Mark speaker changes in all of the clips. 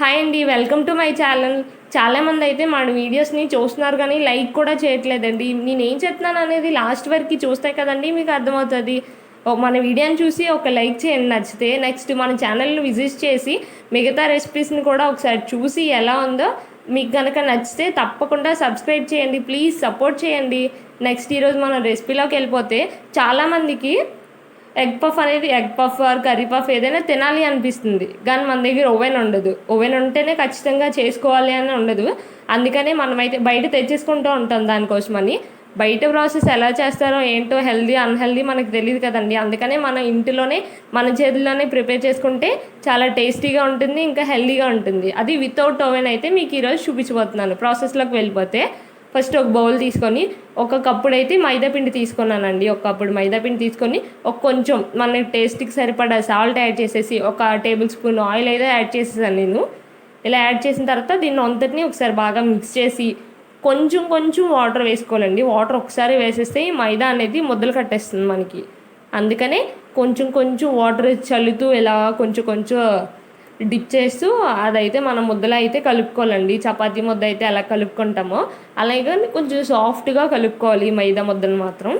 Speaker 1: Hi అండి welcome to my channel. చాలామంది అయితే మన వీడియోస్ని చూస్తున్నారు కానీ లైక్ కూడా చేయట్లేదండి. నేను ఏం చెప్తున్నాను అనేది లాస్ట్ వరకు చూస్తే కదండి మీకు అర్థమవుతుంది. మన వీడియోని చూసి ఒక లైక్ చేయండి నచ్చితే నెక్స్ట్ మన ఛానల్ని విజిట్ చేసి మిగతా రెసిపీస్ని కూడా ఒకసారి చూసి ఎలా ఉందో మీకు కనుక నచ్చితే తప్పకుండా సబ్స్క్రైబ్ చేయండి ప్లీజ్ సపోర్ట్ చేయండి. నెక్స్ట్ ఈరోజు మన రెసిపీలోకి వెళ్ళిపోతే చాలామందికి ఎగ్ పఫ్ అనేది egg puff or curry puff ఏదైనా తినాలి అనిపిస్తుంది. కానీ మన దగ్గర ఓవెన్ ఉండదు. ఓవెన్ ఉంటేనే ఖచ్చితంగా చేసుకోవాలి అని ఉండదు. అందుకనే మనమైతే బయట తెచ్చేసుకుంటూ ఉంటాం దానికోసమని. బయట ప్రాసెస్ ఎలా చేస్తారో ఏంటో హెల్దీ అన్హెల్దీ మనకు తెలియదు కదండి. అందుకనే మన ఇంటిలోనే మన చేతుల్లోనే ప్రిపేర్ చేసుకుంటే చాలా టేస్టీగా ఉంటుంది ఇంకా హెల్దీగా ఉంటుంది. అది వితౌట్ ఓవెన్ అయితే మీకు ఈరోజు చూపించబోతున్నాను. ప్రాసెస్లోకి వెళ్ళిపోతే ఫస్ట్ ఒక బౌల్ తీసుకొని ఒక కప్పుడు అయితే మైదా పిండి తీసుకున్నానండి. ఒక కప్పుడు మైదా పిండి తీసుకొని ఒక కొంచెం మన టేస్ట్కి సరిపడా సాల్ట్ యాడ్ చేసేసి ఒక టేబుల్ స్పూన్ ఆయిల్ అయితే యాడ్ చేసేసాను నేను. ఇలా యాడ్ చేసిన తర్వాత దీన్ని అంతటిని ఒకసారి బాగా మిక్స్ చేసి కొంచెం కొంచెం వాటర్ వేసుకోవాలండి. వాటర్ ఒకసారి వేసేస్తే మైదా అనేది ముద్దలు కట్టేస్తుంది మనకి. అందుకనే కొంచెం కొంచెం వాటర్ చల్లుతూ ఇలా కొంచెం కొంచెం డిప్ చేస్తూ అదైతే మనం ముద్దలో అయితే కలుపుకోవాలండి. చపాతీ ముద్ద అయితే ఎలా కలుపుకుంటామో. అలాగే కొంచెం సాఫ్ట్గా కలుపుకోవాలి మైదా ముద్దను మాత్రం.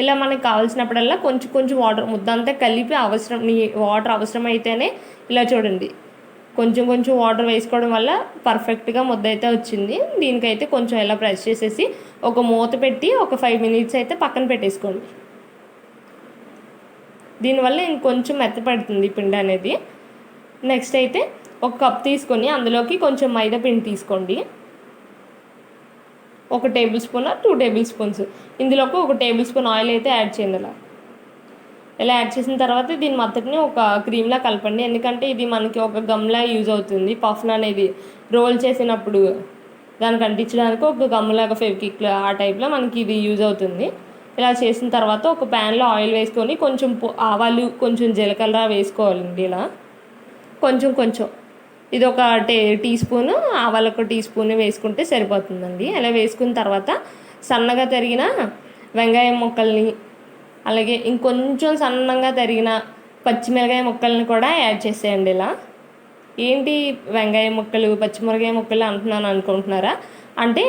Speaker 1: ఇలా మనకి కావాల్సినప్పుడల్లా కొంచెం కొంచెం వాటర్ ముద్ద అంతా కలిపి అవసరం నీ వాటర్ అవసరం అయితేనే ఇలా చూడండి. కొంచెం కొంచెం వాటర్ వేసుకోవడం వల్ల పర్ఫెక్ట్గా ముద్ద అయితే వచ్చింది. దీనికైతే కొంచెం ఇలా ప్రెస్ చేసేసి ఒక మూత పెట్టి ఒక ఫైవ్ మినిట్స్ అయితే పక్కన పెట్టేసుకోండి. దీనివల్ల ఇంకొంచెం మెత్తపడుతుంది పిండి అనేది. నెక్స్ట్ అయితే ఒక కప్ తీసుకొని అందులోకి కొంచెం మైదా పిండి తీసుకోండి. ఒక tablespoon two tablespoons. ఇందులోకి ఒక టేబుల్ స్పూన్ ఆయిల్ అయితే యాడ్ చేయండి అలా. ఇలా యాడ్ చేసిన తర్వాత దీని మొత్తటిని ఒక క్రీమ్లా కలపండి. ఎందుకంటే ఇది మనకి ఒక గమ్లా యూజ్ అవుతుంది. పఫ్న్ అనేది రోల్ చేసినప్పుడు దానికి అంటించడానికి ఒక గమ్లాగా ఫెవికిక్ ఆ టైప్లో మనకి ఇది యూజ్ అవుతుంది. ఇలా చేసిన తర్వాత ఒక ప్యాన్లో ఆయిల్ వేసుకొని కొంచెం ఆవాలు కొంచెం జీలకర్ర వేసుకోవాలండి ఇలా. కొంచెం కొంచెం. ఇది ఒక టే టీ స్పూన్ ఆవాలు ఒక టీ స్పూన్ వేసుకుంటే సరిపోతుందండి. అలా వేసుకున్న తర్వాత సన్నగా తరిగిన వెంగాయం ముక్కల్ని అలాగే ఇంకొంచెం సన్నంగా తరిగిన పచ్చిమిరకాయ ముక్కల్ని కూడా యాడ్ చేసేయండి ఇలా. ఏంటి వెంగాయ ముక్కలు పచ్చిమిరకాయ ముక్కలు అంటున్నాను అనుకుంటున్నారా? అంటే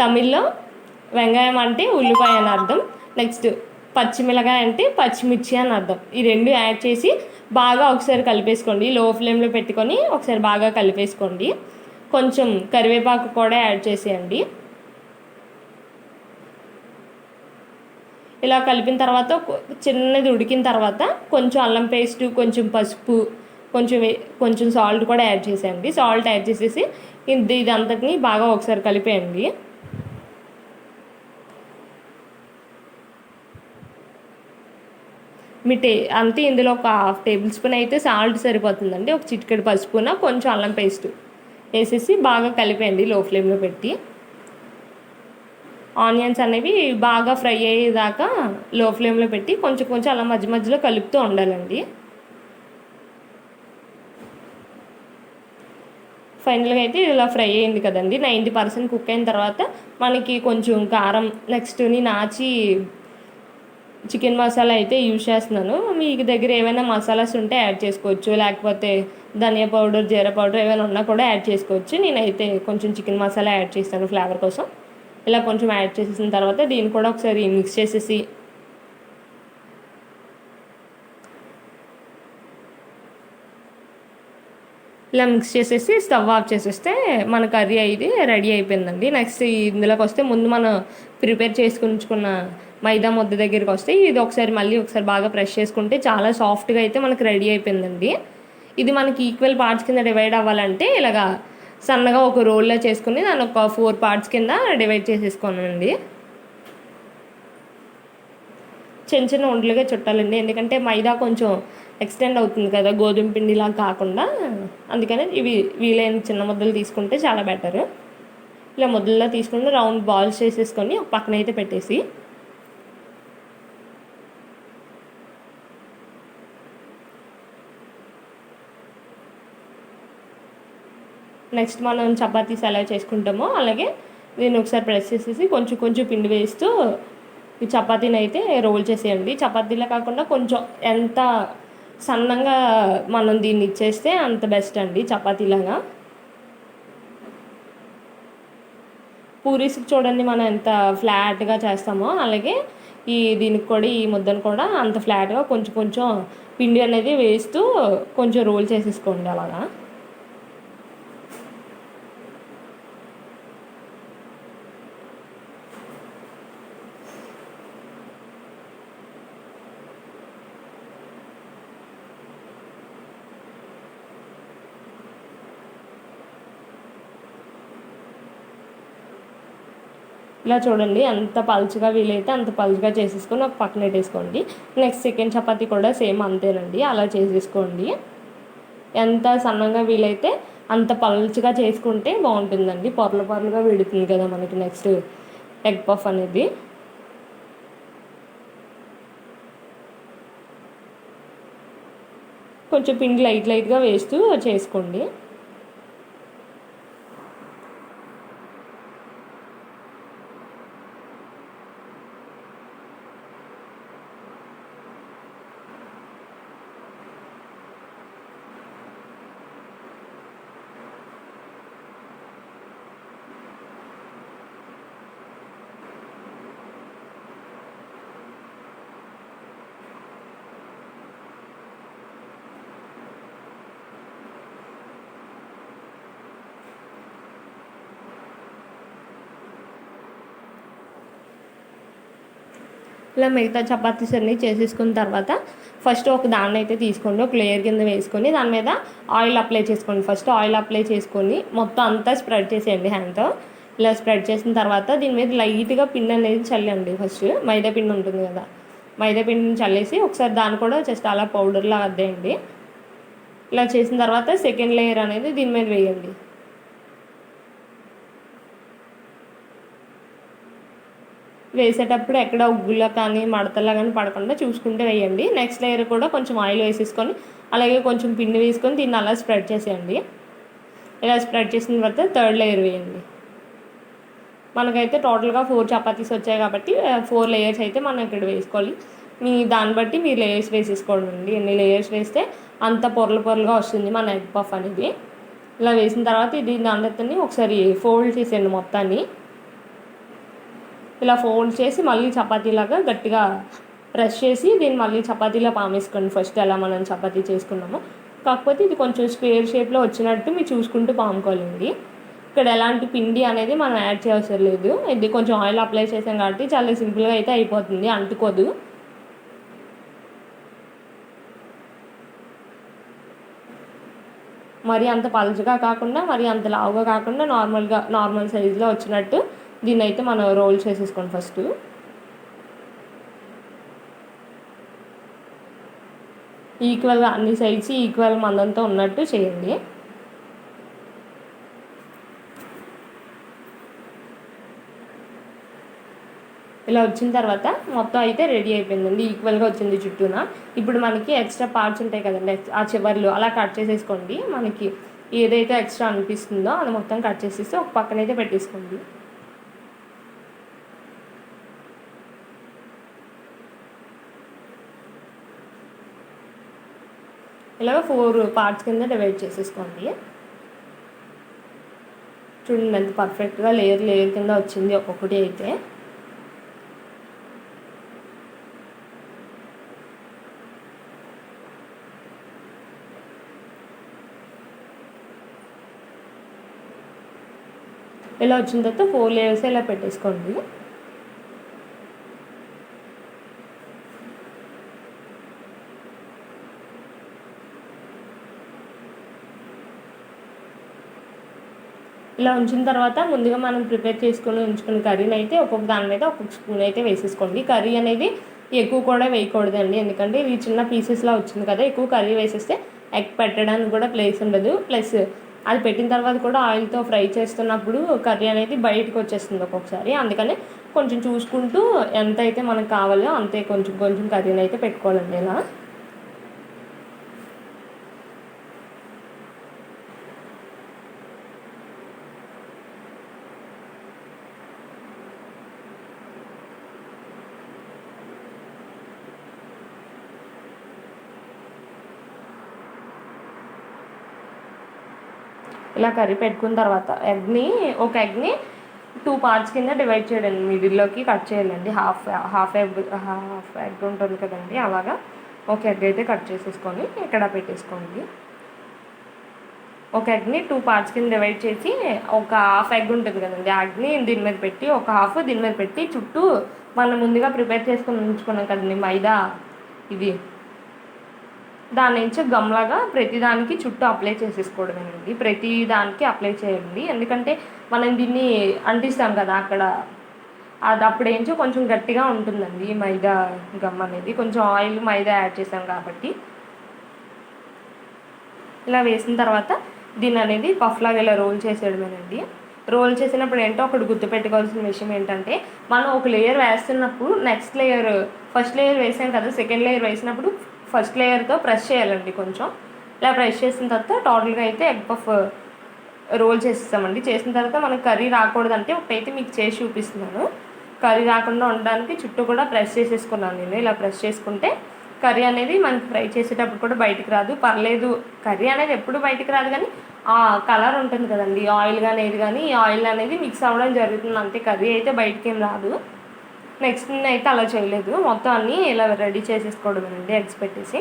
Speaker 1: తమిళ్ళో వెంగాయం అంటే ఉల్లిపాయ అని అర్థం. నెక్స్ట్ పచ్చిమిరకాయ అంటే పచ్చిమిర్చి అని అర్థం. ఈ రెండు యాడ్ చేసి బాగా ఒకసారి కలిపేసుకోండి. లో ఫ్లేమ్లో పెట్టుకొని ఒకసారి బాగా కలిపేసుకోండి. కొంచెం కరివేపాకు కూడా యాడ్ చేసేయండి. ఇలా కలిపిన తర్వాత చిన్నది ఉడికిన తర్వాత కొంచెం అల్లం పేస్ట్ కొంచెం పసుపు కొంచెం కొంచెం సాల్ట్ కూడా యాడ్ చేసేయండి. సాల్ట్ యాడ్ చేసేసి ఇది ఇదంతటిని బాగా ఒకసారి కలిపేయండి. మీ టే అంతే ఇందులో ఒక హాఫ్ టేబుల్ స్పూన్ అయితే సాల్ట్ సరిపోతుందండి. ఒక చిటికెడు పసుపున కొంచెం అల్లం పేస్ట్ వేసేసి బాగా కలిపేయండి లో ఫ్లేమ్లో పెట్టి. ఆనియన్స్ అనేవి బాగా ఫ్రై అయ్యేదాకా లో ఫ్లేమ్లో పెట్టి కొంచెం కొంచెం అలా మధ్య మధ్యలో కలుపుతూ ఉండాలండి. ఫైనల్గా అయితే ఇలా ఫ్రై అయింది కదండి. నైంటీ పర్సెంట్ కుక్ అయిన తర్వాత మనకి కొంచెం కారం నెక్స్ట్ నాచి చికెన్ మసాలా అయితే యూజ్ చేస్తున్నాను. మీకు దగ్గర ఏమైనా మసాలాస్ ఉంటే యాడ్ చేసుకోవచ్చు. లేకపోతే ధనియా పౌడర్ జీరా పౌడర్ ఏమైనా ఉన్నా కూడా యాడ్ చేసుకోవచ్చు. నేనైతే కొంచెం చికెన్ మసాలా యాడ్ చేస్తాను ఫ్లేవర్ కోసం. ఇలా కొంచెం యాడ్ చేసేసిన తర్వాత దీన్ని కూడా ఒకసారి మిక్స్ చేసేసి ఇలా మిక్స్ చేసేసి స్టవ్ ఆఫ్ చేసేస్తే మన కర్రీ అయితే రెడీ అయిపోయిందండి. నెక్స్ట్ ఇందులోకి వస్తే ముందు మనం ప్రిపేర్ చేసుకుంచుకున్న మైదా ముద్ద దగ్గరికి వస్తే ఇది ఒకసారి మళ్ళీ ఒకసారి బాగా ప్రెష్ చేసుకుంటే చాలా సాఫ్ట్గా అయితే మనకు రెడీ అయిపోయిందండి. ఇది మనకి ఈక్వల్ పార్ట్స్ కింద డివైడ్ అవ్వాలంటే ఇలాగా సన్నగా ఒక రోల్లో చేసుకుని దాని ఒక ఫోర్ పార్ట్స్ కింద డివైడ్ చేసేసుకోనండి. చిన్న చిన్న ఉండలుగా చుట్టాలండి. ఎందుకంటే మైదా కొంచెం ఎక్స్టెండ్ అవుతుంది కదా గోధుమ పిండిలా కాకుండా. అందుకని ఇవి వీలైన చిన్న ముద్దలు తీసుకుంటే చాలా బెటర్. ఇలా ముద్దల్లో తీసుకుని రౌండ్ బాల్స్ చేసేసుకొని ఒక పక్కన అయితే పెట్టేసి నెక్స్ట్ మనం చపాతీస్ ఎలా చేసుకుంటామో అలాగే దీన్ని ఒకసారి ప్రెస్ చేసేసి కొంచెం కొంచెం పిండి వేస్తూ ఈ చపాతీని అయితే రోల్ చేసేయండి. చపాతీలో కాకుండా కొంచెం ఎంత సన్నంగా మనం దీన్ని ఇచ్చేస్తే అంత బెస్ట్ అండి చపాతీలాగా. పూరీస్ చూడండి మనం ఎంత ఫ్లాట్గా చేస్తామో అలాగే ఈ దీనికి కూడా ఈ ముద్దను కూడా అంత ఫ్లాట్గా కొంచెం కొంచెం పిండి అనేది వేస్తూ కొంచెం రోల్ చేసేసుకోండి అలాగా. ఇలా చూడండి ఎంత పలుచగా వీలైతే అంత పలుచగా చేసేసుకొని ఒక పక్కన పెట్టేసుకోండి. నెక్స్ట్ చికెన్ చపాతీ కూడా సేమ్ అంతేనండి అలా చేసేసుకోండి. ఎంత సన్నంగా వీలైతే అంత పలుచగా చేసుకుంటే బాగుంటుందండి. పొరలు పొరలుగా విడుతుంది కదా మనకి నెక్స్ట్ ఎగ్ పఫ్ అనేది. కొంచెం పిండి లైట్ లైట్గా వేస్తూ చేసుకోండి. ఇలా మిగతా చపాతీస్ అన్నీ చేసేసుకున్న తర్వాత ఫస్ట్ ఒక దాన్ని అయితే తీసుకోండి. ఒక లేయర్ కింద వేసుకొని దాని మీద ఆయిల్ అప్లై చేసుకోండి. ఫస్ట్ ఆయిల్ అప్లై చేసుకొని మొత్తం అంతా స్ప్రెడ్ చేసేయండి హ్యాండ్తో ఇలా స్ప్రెడ్ చేసిన తర్వాత దీని మీద లైట్గా పిండి అనేది చల్లండి ఫస్ట్ మైదా పిండి ఉంటుంది కదా. మైదా పిండిని చల్లేసి ఒకసారి దాన్ని కూడా జస్ట్ అలా పౌడర్లా అద్దేయండి. ఇలా చేసిన తర్వాత సెకండ్ లేయర్ అనేది దీని మీద వేయండి. వేసేటప్పుడు ఎక్కడ ఉగ్గులో కానీ మడతలా కానీ పడకుండా చూసుకుంటే వేయండి. నెక్స్ట్ లేయర్ కూడా కొంచెం ఆయిల్ వేసేసుకొని అలాగే కొంచెం పిండి వేసుకొని దీన్ని అలా స్ప్రెడ్ చేసేయండి. ఇలా స్ప్రెడ్ చేసిన తర్వాత థర్డ్ లేయర్ వేయండి. మనకైతే టోటల్గా ఫోర్ చపాతీస్ వచ్చాయి కాబట్టి ఫోర్ లేయర్స్ అయితే మనం ఇక్కడ వేసుకోవాలి. మీ దాన్ని బట్టి మీరు లేయర్స్ వేసేసుకోండి. అండి ఎన్ని లేయర్స్ వేస్తే అంత పొరలు పొరలుగా వస్తుంది మన ఎగ్ పఫ్ అనేది. ఇలా వేసిన తర్వాత ఇది దాన్ని ఒకసారి ఫోల్డ్ చేసేయండి మొత్తాన్ని. ఇలా ఫోల్డ్ చేసి మళ్ళీ చపాతీలాగా గట్టిగా ప్రెస్ చేసి దీన్ని మళ్ళీ చపాతీలా పామేసుకోండి. ఫస్ట్ ఎలా మనం చపాతీ చేసుకున్నామో. కాకపోతే ఇది కొంచెం స్క్వేర్ షేప్లో వచ్చినట్టు మీరు చూసుకుంటూ పాముకోవాలండి. ఇక్కడ ఎలాంటి పిండి అనేది మనం యాడ్ చేయవసరం లేదు. ఇది కొంచెం ఆయిల్ అప్లై చేసాం కాబట్టి చాలా సింపుల్గా అయితే అయిపోతుంది. అంటుకోదు. మరి అంత పలుచగా కాకుండా మరి అంత లావుగా కాకుండా నార్మల్గా నార్మల్ సైజులో వచ్చినట్టు దీన్ని అయితే మనం రోల్ చేసేసుకోండి ఫస్ట్. ఈక్వల్గా అన్ని సైడ్స్ ఈక్వల్ మందంతో ఉన్నట్టు చేయండి. ఇలా వచ్చిన తర్వాత మొత్తం అయితే రెడీ అయిపోయిందండి. ఈక్వల్గా వచ్చింది చుట్టూన ఇప్పుడు మనకి ఎక్స్ట్రా పార్ట్స్ ఉంటాయి కదండి ఆ చివర్లు అలా కట్ చేసేసుకోండి. మనకి ఏదైతే ఎక్స్ట్రా అనిపిస్తుందో అది మొత్తం కట్ చేసేసి ఒక పక్కనైతే పెట్టేసుకోండి. ఇలాగ ఫోర్ పార్ట్స్ కింద డివైడ్ చేసేసుకోండి. చూడండి ఎంత పర్ఫెక్ట్గా లేయర్ లేయర్ కింద వచ్చింది ఒక్కొక్కటి అయితే. ఇలా వచ్చిన తర్వాత ఫోర్ లేయర్స్ ఇలా పెట్టేసుకోండి. ఇలా ఉంచిన తర్వాత ముందుగా మనం ప్రిపేర్ చేసుకుని ఉంచుకున్న కర్రీని అయితే ఒక్కొక్క దాని మీద ఒక్కొక్క స్పూన్ అయితే వేసేసుకోండి. కర్రీ అనేది ఎక్కువ కూడా వేయకూడదండి. ఎందుకంటే ఇది చిన్న పీసెస్లా వచ్చింది కదా ఎక్కువ కర్రీ వేసేస్తే ఎగ్ పెట్టడానికి కూడా ప్లేస్ ఉండదు. ప్లస్ అది పెట్టిన తర్వాత కూడా ఆయిల్తో ఫ్రై చేస్తున్నప్పుడు కర్రీ అనేది బయటకు వచ్చేస్తుంది ఒక్కొక్కసారి. అందుకని కొంచెం చూసుకుంటూ ఎంత అయితే మనకు కావాలో అంతే కొంచెం కొంచెం కర్రీని అయితే పెట్టుకోవాలండి ఇలా. ఇలా కర్రీ పెట్టుకున్న తర్వాత ఎగ్ని ఒక ఎగ్ని టూ పార్ట్స్ కింద డివైడ్ చేయండి. మిడిల్లోకి కట్ చేయాలండి half half egg half egg ఉంటుంది కదండి అలాగా ఒక ఎగ్ అయితే కట్ చేసేసుకొని ఇక్కడ పెట్టేసుకోండి. ఒక ఎగ్ని టూ పార్ట్స్ కింద డివైడ్ చేసి ఒక హాఫ్ ఎగ్ ఉంటుంది కదండి ఆ ఎగ్ని దీని మీద పెట్టి ఒక హాఫ్ దీని మీద పెట్టి చుట్టూ మనం ముందుగా ప్రిపేర్ చేసుకుని ఉంచుకున్నాం కదండి మైదా ఇది. దాని నుంచి గమ్లాగా ప్రతిదానికి చుట్టూ అప్లై చేసేసుకోవడమేనండి ప్రతి దానికి అప్లై చేయండి. ఎందుకంటే మనం దీన్ని అంటిస్తాం కదా అక్కడ. అది అప్పుడేంచో కొంచెం గట్టిగా ఉంటుందండి ఈ మైదా గమ్ అనేది. కొంచెం ఆయిల్ మైదా యాడ్ చేసాం కాబట్టి. ఇలా వేసిన తర్వాత దీన్ని అనేది పఫ్లాగా ఇలా రోల్ చేసేయడమేనండి. రోల్ చేసినప్పుడు ఏంటో ఒకటి గుర్తుపెట్టుకోవాల్సిన విషయం ఏంటంటే మనం ఒక లేయర్ వేస్తున్నప్పుడు నెక్స్ట్ లేయర్ ఫస్ట్ లేయర్ వేసాం కదా సెకండ్ లేయర్ వేసినప్పుడు ఫస్ట్ లేయర్తో ప్రెస్ చేయాలండి కొంచెం. ఇలా ప్రెస్ చేసిన తర్వాత టోటల్గా అయితే ఎగ్ పఫ్ రోల్ చేసేస్తామండి. చేసిన తర్వాత మనకి కర్రీ రాకూడదంటే ఒకటైతే మీకు చేసి చూపిస్తున్నాను. కర్రీ రాకుండా ఉండడానికి చుట్టూ కూడా ప్రెస్ చేసేసుకున్నాను నేను. ఇలా ప్రెస్ చేసుకుంటే కర్రీ అనేది మనకి ఫ్రై చేసేటప్పుడు కూడా బయటికి రాదు. పర్లేదు కర్రీ అనేది ఎప్పుడు బయటికి రాదు కానీ ఆ కలర్ ఉంటుంది కదండి. ఆయిల్ కానీ ఏది కానీ ఈ ఆయిల్ అనేది మిక్స్ అవ్వడం జరుగుతుంది. అంతే కర్రీ అయితే బయటికి ఏం రాదు. నెక్స్ట్ నేను అయితే అలా చేయలేదు. మొత్తం అన్నీ ఇలా రెడీ చేసేసుకోవడమేనండి ఎగ్స్ పెట్టేసి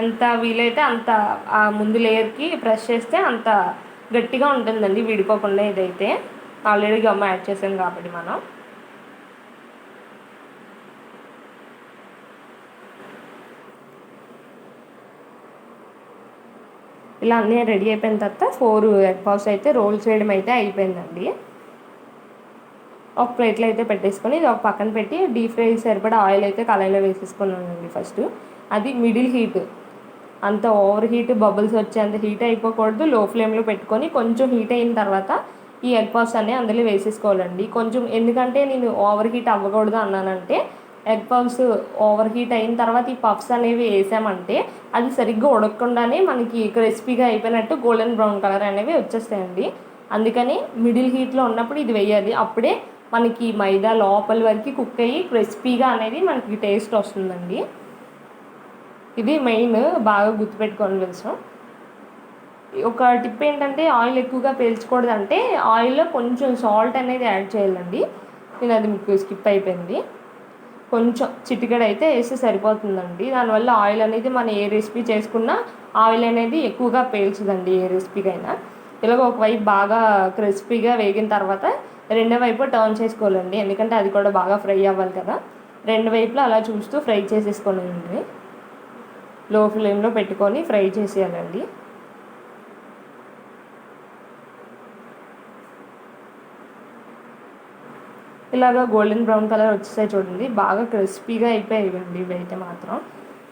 Speaker 1: ఎంత వీలైతే అంత ఆ ముందు లేయర్కి ప్రెస్ చేస్తే అంత గట్టిగా ఉంటుందండి విడిపోకుండా ఇదైతే. ఆల్రెడీ గమ్మ యాడ్ చేసాం కాబట్టి మనం. ఇలా అన్నీ రెడీ అయిపోయిన తర్వాత ఫోర్ ఎగ్ పఫ్స్ అయితే రోల్ చేయడం అయితే అయిపోయిందండి. ఒక ప్లేట్లో అయితే పెట్టేసుకొని ఇది ఒక పక్కన పెట్టి డీప్ ఫ్రై సరిపడా ఆయిల్ అయితే కళాయిలో వేసేసుకున్నానండి ఫస్ట్. అది మిడిల్ హీట్. అంత ఓవర్ హీట్ బబుల్స్ వచ్చే అంత హీట్ అయిపోకూడదు. లో ఫ్లేమ్లో పెట్టుకొని కొంచెం హీట్ అయిన తర్వాత ఈ ఎగ్ పఫ్స్ అన్నీ అందులో వేసేసుకోవాలండి. కొంచెం ఎందుకంటే నేను ఓవర్ హీట్ అవ్వకూడదు అన్నానంటే ఎగ్ పఫ్స్ ఓవర్ హీట్ అయిన తర్వాత ఈ పఫ్స్ అనేవి వేసామంటే అది సరిగ్గా ఉడకకుండానే మనకి క్రిస్పీగా అయిపోయినట్టు గోల్డెన్ బ్రౌన్ కలర్ అనేవి వచ్చేస్తాయండి. అందుకని మిడిల్ హీట్లో ఉన్నప్పుడు ఇది వేయాలి. అప్పుడే మనకి మైదా లోపల వరకు కుక్ అయ్యి క్రిస్పీగా అనేది మనకి టేస్ట్ వస్తుందండి. ఇది మెయిన్ బాగా గుర్తుపెట్టుకోవాలి విషయం ఒక టిప్ ఏంటంటే ఆయిల్ ఎక్కువగా పేల్చకూడదంటే ఆయిల్లో కొంచెం సాల్ట్ అనేది యాడ్ చేయాలండి. నేను అది మీకు స్కిప్ అయిపోయింది. కొంచెం చిటికెడ అయితే వేస్తే సరిపోతుందండి. దానివల్ల ఆయిల్ అనేది మనం ఏ రెసిపీ చేసుకున్నా ఆయిల్ అనేది ఎక్కువగా పేల్చదండి ఏ రెసిపీకైనా. ఇలాగ ఒకవైపు బాగా క్రిస్పీగా వేగిన తర్వాత రెండో వైపు టర్న్ చేసుకోవాలండి. ఎందుకంటే అది కూడా బాగా ఫ్రై అవ్వాలి కదా. రెండు వైపులా అలా చూస్తూ ఫ్రై చేసేసుకోనండి లో ఫ్లేమ్లో పెట్టుకొని ఫ్రై చేసేయాలండి. ఇలాగా గోల్డెన్ బ్రౌన్ కలర్ వచ్చేసాయి చూడండి. బాగా క్రిస్పీగా అయిపోయాయండి ఇవి అయితే మాత్రం.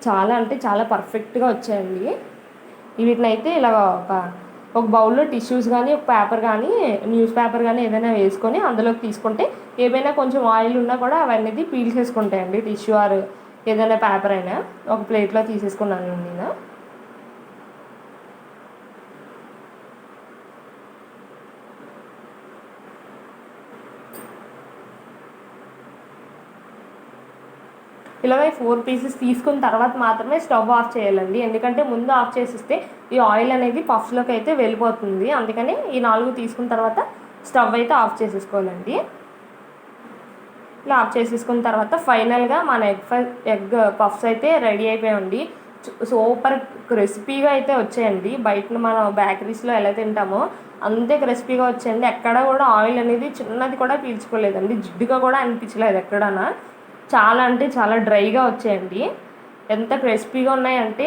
Speaker 1: చాలా అంటే చాలా పర్ఫెక్ట్గా వచ్చాయండి. వీటిని అయితే ఇలా ఒక ఒక బౌల్లో టిష్యూస్ కానీ ఒక పేపర్ కానీ న్యూస్ పేపర్ కానీ ఏదైనా వేసుకొని అందులోకి తీసుకుంటే ఏమైనా కొంచెం ఆయిల్ ఉన్నా కూడా అవన్నీ పీల్ చేసుకుంటాయండి టిష్యూ ఆర్ ఏదైనా పేపర్ అయినా. ఒక ప్లేట్లో తీసేసుకున్నాను నేను. ఇలాగ ఫోర్ పీసెస్ తీసుకున్న తర్వాత మాత్రమే స్టవ్ ఆఫ్ చేయాలండి. ఎందుకంటే ముందు ఆఫ్ చేసిస్తే ఈ ఆయిల్ అనేది పఫ్స్లోకి అయితే వెళ్ళిపోతుంది. అందుకని ఈ నాలుగు తీసుకున్న తర్వాత స్టవ్ అయితే ఆఫ్ చేసేసుకోవాలండి. ఇలా ఆఫ్ చేసేసుకున్న తర్వాత ఫైనల్గా మన ఎగ్ ఎగ్ పఫ్స్ అయితే రెడీ అయిపోయాయండి. సూపర్ క్రిస్పీగా అయితే వచ్చాయండి. బయట మనం బేకరీస్లో ఎలా తింటామో అంతే క్రిస్పీగా వచ్చాయండి. ఎక్కడ కూడా ఆయిల్ అనేది చిన్నది కూడా పీల్చుకోలేదండి. జిడ్డుగా కూడా అనిపించలేదు ఎక్కడన్నా. చాలా అంటే చాలా డ్రైగా వచ్చాయండి. ఎంత క్రిస్పీగా ఉన్నాయంటే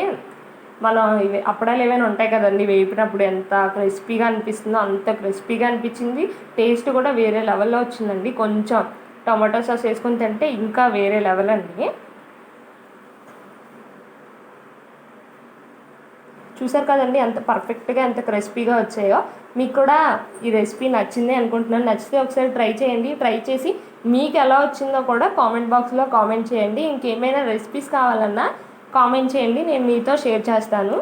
Speaker 1: మనం ఇవి అప్పడాలు ఏమైనా ఉంటాయి కదండి వేపినప్పుడు ఎంత క్రిస్పీగా అనిపిస్తుందో అంత క్రిస్పీగా అనిపించింది. టేస్ట్ కూడా వేరే లెవెల్లో వచ్చిందండి. కొంచెం టొమాటో సాస్ వేసుకుని తింటే ఇంకా వేరే లెవెల్ అండి. చూసారు కదండి ఎంత పర్ఫెక్ట్గా ఎంత క్రిస్పీగా వచ్చాయో. మీకు కూడా ఈ రెసిపీ నచ్చింది అనుకుంటున్నాను. నచ్చితే ఒకసారి ట్రై చేయండి. ట్రై చేసి మీకు ఎలా వచ్చిందో కూడా కామెంట్ బాక్స్లో కామెంట్ చేయండి. ఇంకేమైనా రెసిపీస్ కావాలన్నా కామెంట్ చేయండి. నేను మీతో షేర్ చేస్తాను.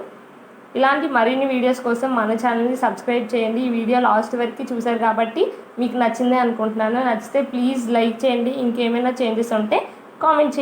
Speaker 1: ఇలాంటి మరిన్ని వీడియోస్ కోసం మన ఛానల్ని సబ్స్క్రైబ్ చేయండి. ఈ వీడియో లాస్ట్ వరకు చూసారు కాబట్టి మీకు నచ్చిందే అనుకుంటున్నాను. నచ్చితే ప్లీజ్ లైక్ చేయండి. ఇంకేమైనా చేంజెస్ ఉంటే కామెంట్ చేయండి.